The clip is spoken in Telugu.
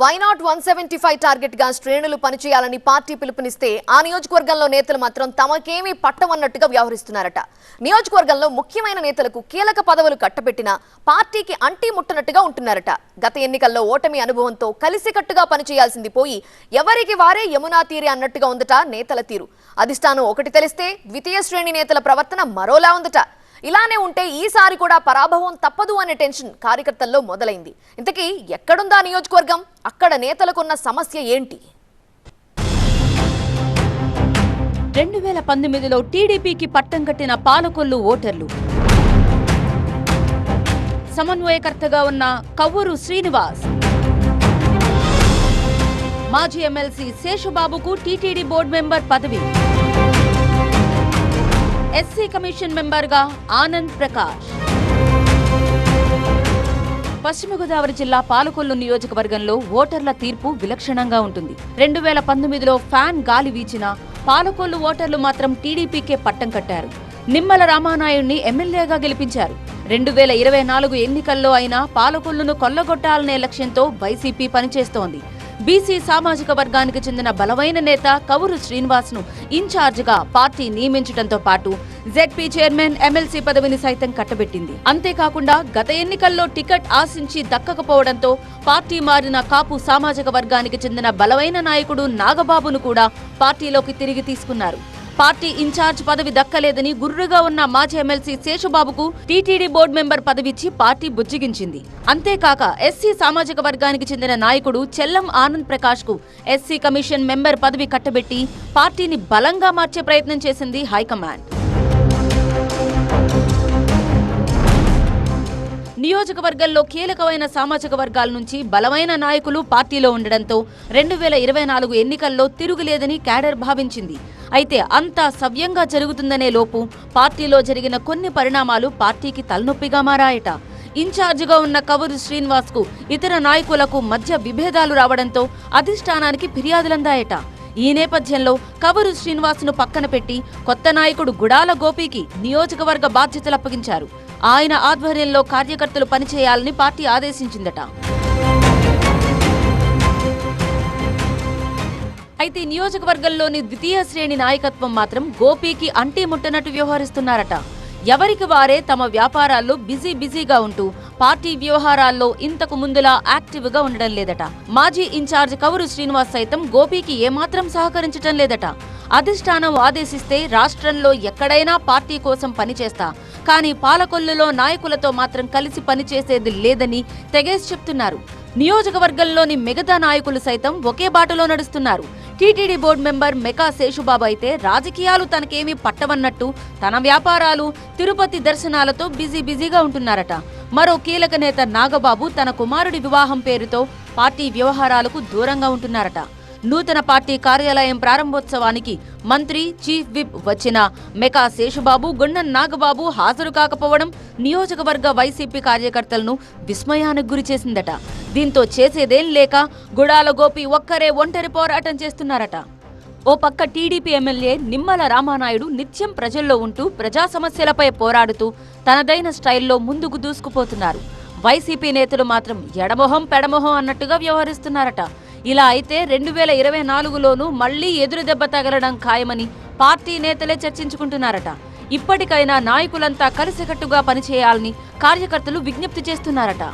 వైనాట్ వన్ సెవెంటీ ఫైవ్ టార్గెట్గా శ్రేణులు పనిచేయాలని పార్టీ పిలుపునిస్తే ఆ నియోజకవర్గంలో నేతలు మాత్రం తమకేమీ పట్టమన్నట్టుగా వ్యవహరిస్తున్నారట. నియోజకవర్గంలో ముఖ్యమైన నేతలకు కీలక పదవులు కట్టబెట్టిన పార్టీకి అంటీ ముట్టనట్టుగా ఉంటున్నారట. గత ఎన్నికల్లో ఓటమి అనుభవంతో కలిసికట్టుగా పనిచేయాల్సింది పోయి ఎవరికి వారే యమునా తీరే అన్నట్టుగా ఉందట నేతల తీరు. అధిష్టానం ఒకటి తెలిస్తే ద్వితీయ శ్రేణి నేతల ప్రవర్తన మరోలా ఉందట. ఇలానే ఉంటే ఈసారి కూడా పరాభవం తప్పదు అనే టెన్షన్ కార్యకర్తల్లో మొదలైంది. ఇంతకీ ఎక్కడుందా నియోజకవర్గం? అక్కడ నేతలకున్న సమస్య ఏంటి? రెండు వేల పంతొమ్మిదిలో టీడీపీకి పట్టం కట్టిన పాలకొల్లు ఓటర్లు. సమన్వయకర్తగా ఉన్న కవ్వూరు శ్రీనివాస్. మాజీ ఎమ్మెల్సీ శేషుబాబుకు టీటీడీ బోర్డు మెంబర్ పదవి. ఎస్సీ కమిషన్ మెంబర్గా ఆనంద్ ప్రకాష్. పశ్చిమ గోదావరి జిల్లా పాలకొల్లు నియోజకవర్గంలో ఓటర్ల తీర్పు విలక్షణంగా ఉంటుంది. రెండు వేల పంతొమ్మిదిలో ఫ్యాన్ గాలి వీచిన పాలకొల్లు ఓటర్లు మాత్రం టీడీపీకే పట్టం కట్టారు. నిమ్మల రామానాయుడిని ఎమ్మెల్యేగా గెలిపించారు. రెండు వేల ఇరవై నాలుగు ఎన్నికల్లో అయినా పాలకొల్లును కొల్లగొట్టాలనే లక్ష్యంతో వైసీపీ పనిచేస్తోంది. బీసీ సామాజిక వర్గానికి చెందిన బలమైన నేత కవురు శ్రీనివాస్ను ఇన్ఛార్జిగా పార్టీ నియమించడంతో పాటు జెడ్పీ చైర్మన్ ఎమ్మెల్సీ పదవిని సైతం కట్టబెట్టింది. అంతేకాకుండా గత ఎన్నికల్లో టికెట్ ఆశించి దక్కకపోవడంతో పార్టీ మారిన కాపు సామాజిక వర్గానికి చెందిన బలమైన నాయకుడు నాగబాబును కూడా పార్టీలోకి తిరిగి తీసుకున్నారు. పార్టీ ఇన్ఛార్జ్ పదవి దక్కలేదని గుర్రుగా ఉన్న మాజీ ఎమ్మెల్సీ శేషుబాబుకు టీటీడీ బోర్డు మెంబర్ పదవిచ్చి పార్టీ బుజ్జిగించింది. అంతేకాక ఎస్సీ సామాజిక వర్గానికి చెందిన నాయకుడు చెల్లం ఆనంద్ ప్రకాష్కు ఎస్సీ కమిషన్ మెంబర్ పదవి కట్టబెట్టి పార్టీని బలంగా మార్చే ప్రయత్నం చేసింది హైకమాండ్. నియోజకవర్గంలో కీలకమైన సామాజిక వర్గాల నుంచి బలమైన నాయకులు పార్టీలో ఉండడంతో రెండు వేల ఇరవై నాలుగు ఎన్నికల్లో తిరుగులేదని క్యాడర్ భావించింది. అయితే అంతా సవ్యంగా జరుగుతుందనే లోపు పార్టీలో జరిగిన కొన్ని పరిణామాలు పార్టీకి తలనొప్పిగా మారాయట. ఇన్ఛార్జిగా ఉన్న కవరు శ్రీనివాస్కు ఇతర నాయకులకు మధ్య విభేదాలు రావడంతో అధిష్టానానికి ఫిర్యాదులందాయట. ఈ నేపథ్యంలో కవరు శ్రీనివాస్ను పక్కన పెట్టి కొత్త నాయకుడు గుడాల గోపికి నియోజకవర్గ బాధ్యతలు అప్పగించారు. ఆయన ఆధ్వర్యంలో కార్యకర్తలు పనిచేయాలని పార్టీ ఆదేశించిందట. అయితే నియోజకవర్గంలోని ద్వితీయ శ్రేణి నాయకత్వం మాత్రం గోపీకి అంటీ ముట్టనట్టు వ్యవహరిస్తున్నారట. ఎవరికి వారే తమ వ్యాపారాల్లో బిజీ బిజీగా ఉంటూ పార్టీ వ్యవహారాల్లో ఇంతకు ముందులా యాక్టివ్గా ఉండడం లేదట. మాజీ ఇన్ఛార్జ్ కవురు శ్రీనివాస్ సైతం గోపీకి ఏమాత్రం సహకరించటం లేదట. అధిష్టానం ఆదేశిస్తే రాష్ట్రంలో ఎక్కడైనా పార్టీ కోసం పనిచేస్తా. కానీ పాలకొల్లులో నాయకులతో మాత్రం కలిసి పనిచేసేది లేదని తెగేసి చెప్తున్నారు. నియోజకవర్గంలోని మిగతా నాయకులు సైతం ఒకే బాటలో నడుస్తున్నారు. TTD board member Meka Seshubabu అయితే రాజకీయాలు తనకేమీ పట్టవన్నట్టు తన వ్యాపారాలు తిరుపతి దర్శనాలతో బిజీ బిజీగా ఉంటున్నారట. మరో కీలక నేత నాగబాబు తన కుమారుడి వివాహం పేరుతో పార్టీ వ్యవహారాలకు దూరంగా ఉంటున్నారట. నూతన పార్టీ కార్యాలయం ప్రారంభోత్సవానికి మంత్రి చీఫ్ విప్ వచ్చిన మెకా శేషుబాబు గుండన్ నాగబాబు హాజరు కాకపోవడం నియోజకవర్గ వైసీపీ కార్యకర్తలను విస్మయానికి గురి చేసిందట. దీంతో చేసేదేం లేక గుడాల గోపి ఒక్కరే ఒంటరి పోరాటం చేస్తున్నారట. ఓ పక్క టీడీపీ ఎమ్మెల్యే నిమ్మల రామానాయుడు నిత్యం ప్రజల్లో ఉంటూ ప్రజా సమస్యలపై పోరాడుతూ తనదైన స్టైల్లో ముందుకు దూసుకుపోతున్నారు. వైసీపీ నేతలు మాత్రం ఎడమొహం పెడమొహం అన్నట్టుగా వ్యవహరిస్తున్నారట. ఇలా అయితే రెండు వేల ఇరవై నాలుగులోనూ మళ్ళీ ఎదురు దెబ్బ తగలడం ఖాయమని పార్టీ నేతలే చర్చించుకుంటున్నారట. ఇప్పటికైనా నాయకులంతా కలిసికట్టుగా పనిచేయాలని కార్యకర్తలు విజ్ఞప్తి చేస్తున్నారట.